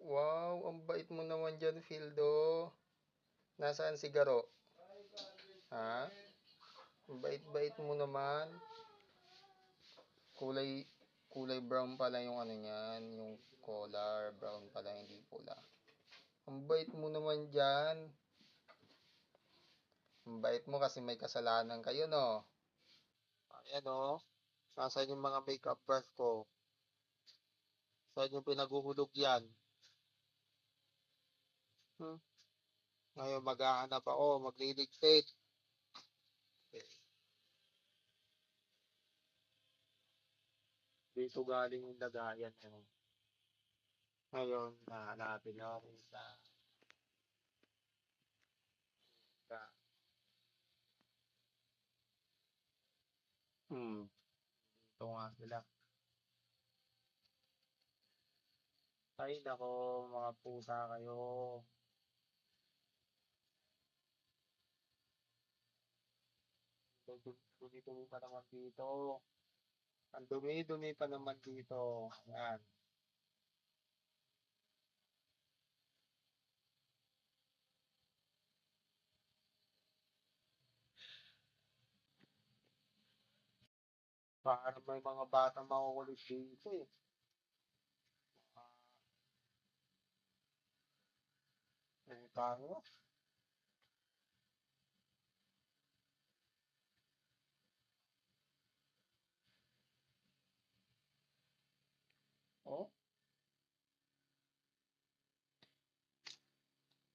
Wow, ang bait mo naman dyan, Fildo. Nasaan si Garo? Ha? Ang bait-bait mo naman. Kulay, kulay brown pala yung ano niyan, yung collar, brown pala, hindi pula. Ang bait mo naman dyan. Ang bait mo kasi may kasalanan kayo, no? Ayan, oh. Nasaan yung mga makeup brush ko? Saan yung pinaguhulog yan? Hmm? Ngayon maghahanap ako, magliligpit. Dito galing yung lagayan mo. Ngayon, nahanapin natin sa sa Hmm. Ito nga sila. Ay, nako, mga pusa kayo. Dumi-dumi pa naman dito. Ang dumi-dumi pa naman dito. Yan. Parang may mga batang makukulit dito eh. Eh, paano? Oh?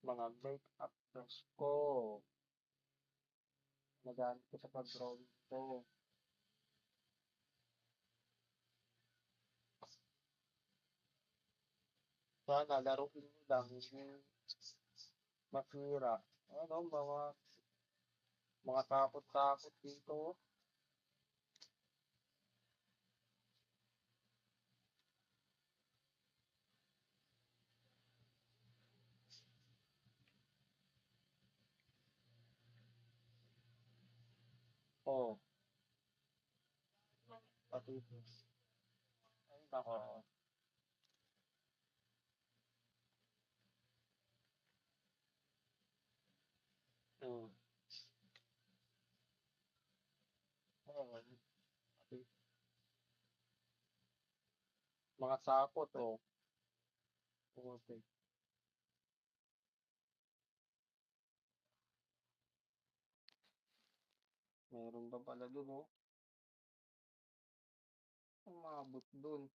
Mga make-up brush ko. Nagamit ko sa pag-drawing ko. Sana laruin mo lang yung masira. Ano, mga mga takot-takot dito. Oh. Pati ito. Ay, nako. Hmm. Oo. Pati. Mga sakot, oh. Okay. Meron pa pala dun, oh. Umabot dun.